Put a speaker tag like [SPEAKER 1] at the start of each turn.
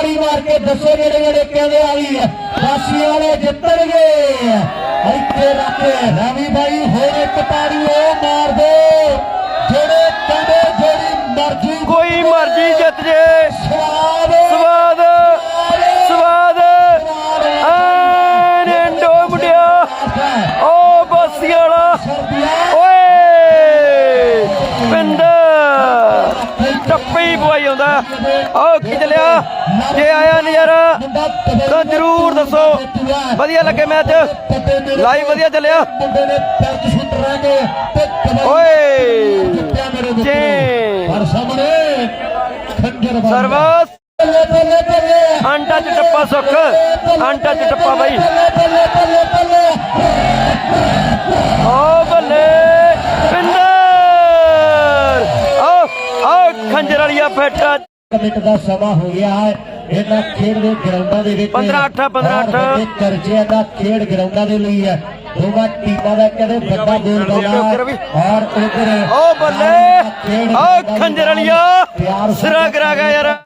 [SPEAKER 1] ਤਾੜੀ ਮਾਰ ਕੇ ਦੱਸੋ ਜਿਹੜੇ ਜਿਹੜੇ ਕਹਿੰਦੇ ਹੈ? ਵਾਸੀ ਵਾਲੇ ਜਿੱਤਣਗੇ। ਇੱਥੇ ਰੱਖ ਰਵੀ ਭਾਈ ਹੋਰ ਇੱਕ ਤਾੜੀ ਉਹ ਮਾਰ ਦੇ। ਜਿਹੜੇ ਕਹਿੰਦੇ ਜਿਹੜੀ ਮਰਜ਼ੀ
[SPEAKER 2] ਕੋਈ ਮਰਜ਼ੀ ਜਿੱਤ ਜੇ।
[SPEAKER 1] ਸਵਾਦ।
[SPEAKER 2] ਸਵਾਦ। ਸਵਾਦ। ਐਨ ਇੰਡੋ ਮੁੰਡਿਆ ਓ ਬਾਸੀ ਵਾਲਾ ਓਏ ਪਿੰਦਰ ਟੱਪੀ ਹੀ ਪਵਾਈ ਆਉਂਦਾ। ਓ ਖਿੱਚ ਲਿਆ। ਜੇ ਆਇਆ ਨਜ਼ਾਰਾ, ਤਾਂ ਜਰੂਰ ਦੱਸੋ। ਵਧੀਆ ਲੱਗੇ ਮੈਚ। ਲਾਈਵ ਵਧੀਆ ਚੱਲਿਆ।
[SPEAKER 1] ਮੁੰਡੇ ਨੇ
[SPEAKER 2] ਓਏ।
[SPEAKER 1] ਜਿੱਤਿਆ
[SPEAKER 2] ਸਰਵਸ। ਅੰਟਾ ਚ ਟੱਪਾ ਸੁੱਖ। ਅੰਟਾ ਚ ਟੱਪਾ ਬਾਈ। ਖੰਜਰ ਵਾਲੀਆ ਫੇਟਾ।
[SPEAKER 1] ਮਿੰਟ ਦਾ ਸਮਾਂ ਹੋ ਗਿਆ ਹੈ। ਇਹਨਾਂ ਖੇਡ ਦੇ ਗਰਾਊਂਡਾਂ ਦੇ ਵਿੱਚ
[SPEAKER 2] 15 ਅੱਠ, 15 ਅੱਠ।
[SPEAKER 1] ਔਰ ਵੱਡੇ ਕਰਜ਼ਿਆਂ ਦਾ ਖੇਡ ਗਰਾਊਂਡਾਂ ਦੇ ਲਈ ਹੈ। ਦੋਵਾਂ ਟੀਮਾਂ ਦਾ ਕਹਿੰਦੇ ਵੱਡਾ ਗੋਲ
[SPEAKER 2] ਵੀ।
[SPEAKER 1] ਔਰ ਉਧਰ
[SPEAKER 2] ਓ ਬੱਲੇ! ਓ ਖੰਜਰ ਵਾਲੀਆ ਸਿਰਾ ਕਰਾ ਗਿਆ ਯਾਰ।